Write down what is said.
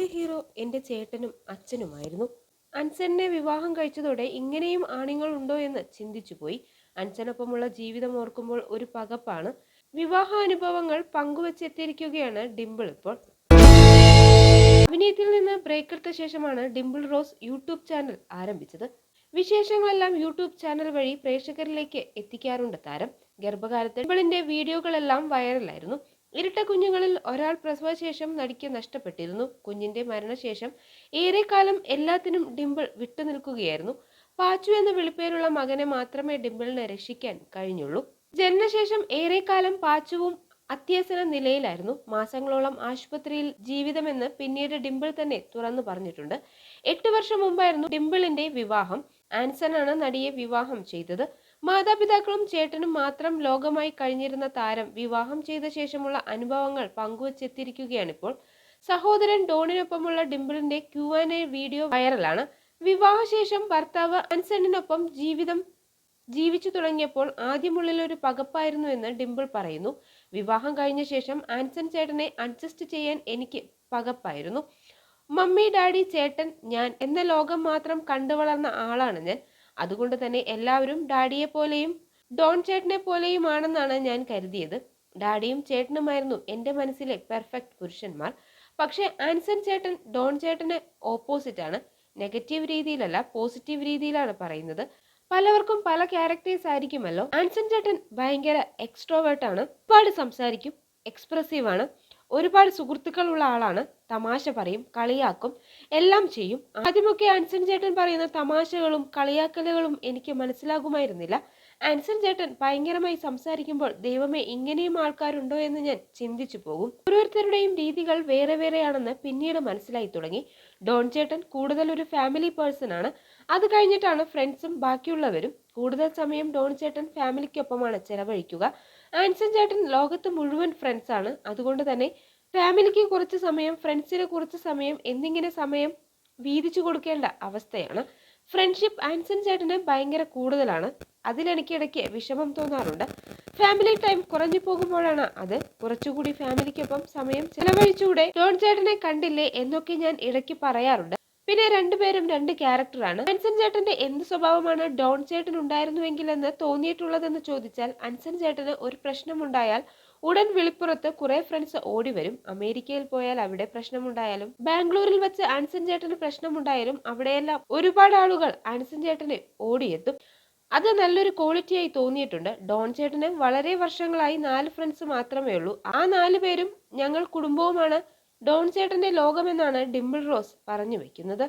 എന്റെ ഹീറോ എന്റെ ചേട്ടനും അച്ഛനുമായിരുന്നു. അൻസനെ വിവാഹം കഴിച്ചതോടെ ഇങ്ങനെയും ആണുങ്ങൾ ഉണ്ടോ എന്ന് ചിന്തിച്ചുപോയി അൻസനൊപ്പമുള്ള ജീവിതം ഓർക്കുമ്പോൾ ഒരു പകപ്പാണ്. വിവാഹ അനുഭവങ്ങൾ പങ്കുവച്ചെത്തിയിരിക്കുകയാണ് ഡിംപിൾ ഇപ്പോൾ. അഭിനയത്തിൽ നിന്ന് ബ്രേക്ക് എടുത്ത ശേഷമാണ് ഡിംപിൾ റോസ് യൂട്യൂബ് ചാനൽ ആരംഭിച്ചത്. വിശേഷങ്ങളെല്ലാം യൂട്യൂബ് ചാനൽ വഴി പ്രേക്ഷകരിലേക്ക് എത്തിക്കാറുണ്ട് താരം. ഗർഭകാലത്ത് ഡിംപിളിന്റെ വീഡിയോകളെല്ലാം വൈറലായിരുന്നു. ഇരട്ട കുഞ്ഞുങ്ങളിൽ ഒരാൾ പ്രസവശേഷം നടിക്ക് നഷ്ടപ്പെട്ടിരുന്നു. കുഞ്ഞിന്റെ മരണശേഷം ഏറെക്കാലം എല്ലാത്തിനും ഡിംപിൾ വിട്ടുനിൽക്കുകയായിരുന്നു പാച്ചു എന്ന വിളിപ്പേരുള്ള മകനെ മാത്രമേ ഡിംപിളിനെ രക്ഷിക്കാൻ കഴിഞ്ഞുള്ളൂ. ജനനശേഷം ഏറെക്കാലം പാച്ചുവും അത്യസന നിലയിലായിരുന്നു. മാസങ്ങളോളം ആശുപത്രിയിൽ ജീവിതമെന്ന് പിന്നീട് ഡിംപിൾ തന്നെ തുറന്നു പറഞ്ഞിട്ടുണ്ട്. എട്ട് വർഷം മുമ്പായിരുന്നു ഡിംപിളിന്റെ വിവാഹം. ആൻസനാണ് നടിയെ വിവാഹം ചെയ്തത്. മാതാപിതാക്കളും ചേട്ടനും മാത്രം ലോകമായി കഴിഞ്ഞിരുന്ന താരം വിവാഹം ചെയ്ത ശേഷമുള്ള അനുഭവങ്ങൾ പങ്കുവച്ചെത്തിയിരിക്കുകയാണിപ്പോൾ. സഹോദരൻ ഡോണിനൊപ്പമുള്ള ഡിംപിളിന്റെ ക്യു ആൻ എ വീഡിയോ വൈറലാണ്. വിവാഹശേഷം ഭർത്താവ് അൻസണിനൊപ്പം ജീവിതം ജീവിച്ചു തുടങ്ങിയപ്പോൾ ആദ്യമുള്ളിൽ ഒരു പകപ്പായിരുന്നു എന്ന് ഡിംപിൾ പറയുന്നു. വിവാഹം കഴിഞ്ഞ ശേഷം ആൻസൺ ചേട്ടനെ അഡ്ജസ്റ്റ് ചെയ്യാൻ എനിക്ക് പകപ്പായിരുന്നു. മമ്മി ഡാഡി ചേട്ടൻ ഞാൻ എന്ന ലോകം മാത്രം കണ്ടു വളർന്ന ആളാണ് ഞാൻ. അതുകൊണ്ട് തന്നെ എല്ലാവരും ഡാഡിയെ പോലെയും ഡോൺ ചേട്ടനെ പോലെയുമാണെന്നാണ് ഞാൻ കരുതിയത്. ഡാഡിയും ചേട്ടനുമായിരുന്നു എന്റെ മനസ്സിലെ പെർഫെക്റ്റ് പുരുഷന്മാർ. പക്ഷേ ആൻസൺ ചേട്ടൻ ഡോൺ ചേട്ടന് ഓപ്പോസിറ്റാണ് നെഗറ്റീവ് രീതിയിലല്ല പോസിറ്റീവ് രീതിയിലാണ് പറയുന്നത്. പലവർക്കും പല ക്യാരക്ടേഴ്സ് ആയിരിക്കുമല്ലോ. ആൻസൺ ചേട്ടൻ ഭയങ്കര എക്സ്ട്രോവേർട്ടാണ് ഒരുപാട് സംസാരിക്കും എക്സ്പ്രസീവ് ആണ്. ഒരുപാട് സുഹൃത്തുക്കളുള്ള ആളാണ്. തമാശ പറയും കളിയാക്കും എല്ലാം ചെയ്യും. ആദ്യമൊക്കെ ആൻസൺ ചേട്ടൻ പറയുന്ന തമാശകളും കളിയാക്കലുകളും എനിക്ക് മനസ്സിലാകുമായിരുന്നില്ല. ആൻസൺ ചേട്ടൻ ഭയങ്കരമായി സംസാരിക്കുമ്പോൾ ദൈവമേ ഇങ്ങനെയും ആൾക്കാരുണ്ടോ എന്ന് ഞാൻ ചിന്തിച്ചു പോകും. ഓരോരുത്തരുടെയും രീതികൾ വേറെ വേറെയാണെന്ന് പിന്നീട് മനസ്സിലായി തുടങ്ങി. ഡോൺ ചേട്ടൻ കൂടുതൽ ഒരു ഫാമിലി പേഴ്സൺ ആണ്. അത് കഴിഞ്ഞിട്ടാണ് ഫ്രണ്ട്സും ബാക്കിയുള്ളവരും കൂടുതൽ സമയം ഡോൺ ചേട്ടൻ ഫാമിലിക്കൊപ്പമാണ് ചെലവഴിക്കുക. ആൻസൺ ചേട്ടൻ ലോകത്ത് മുഴുവൻ ഫ്രണ്ട്സ് ആണ്. അതുകൊണ്ട് തന്നെ ഫാമിലിക്ക് കുറച്ച് സമയം ഫ്രണ്ട്സിന് കുറച്ച് സമയം എന്നിങ്ങനെ സമയം വീതിച്ചു കൊടുക്കേണ്ട അവസ്ഥയാണ്. ഫ്രണ്ട്ഷിപ്പ് ആൻസൺ ചേട്ടന് ഭയങ്കര കൂടുതലാണ്. അതിലെനിക്കിടയ്ക്ക് വിഷമം തോന്നാറുണ്ട്. ഫാമിലി ടൈം കുറഞ്ഞു പോകുമ്പോഴാണ് അത്. കുറച്ചുകൂടി ഫാമിലിക്കൊപ്പം സമയം ചെലവഴിച്ചുകൂടെ ജോൺ ചേട്ടനെ കണ്ടില്ലേ എന്നൊക്കെ ഞാൻ ഇടയ്ക്ക് പറയാറുണ്ട്. പിന്നെ രണ്ടുപേരും രണ്ട് ക്യാരക്ടറാണ്. അൻസൻ ചേട്ടന്റെ എന്ത് സ്വഭാവമാണ് ഡോൺ ചേട്ടൻ ഉണ്ടായിരുന്നുവെങ്കിൽ എന്ന് തോന്നിയിട്ടുള്ളതെന്ന് ചോദിച്ചാൽ അൻസൻ ചേട്ടന് ഒരു പ്രശ്നമുണ്ടായാൽ ഉടൻ വിളിപ്പുറത്ത് കുറെ ഫ്രണ്ട്സ് ഓടി വരും. അമേരിക്കയിൽ പോയാൽ അവിടെ പ്രശ്നമുണ്ടായാലും ബാംഗ്ലൂരിൽ വെച്ച് ആൻസൻ ചേട്ടന് പ്രശ്നമുണ്ടായാലും അവിടെയെല്ലാം ഒരുപാട് ആളുകൾ ആൻസൻ ചേട്ടനെ ഓടിയെത്തും. അത് നല്ലൊരു ക്വാളിറ്റിയായി തോന്നിയിട്ടുണ്ട്. ഡോൺ ചേട്ടന് വളരെ വർഷങ്ങളായി നാല് ഫ്രണ്ട്സ് മാത്രമേ ഉള്ളൂ. ആ നാല് പേരും ഞങ്ങൾ കുടുംബവുമാണ്. ഡോൺ ചേട്ടന്റെ ലോകമെന്നാണ് ഡിംപിൾ റോസ് പറഞ്ഞു വെക്കുന്നത്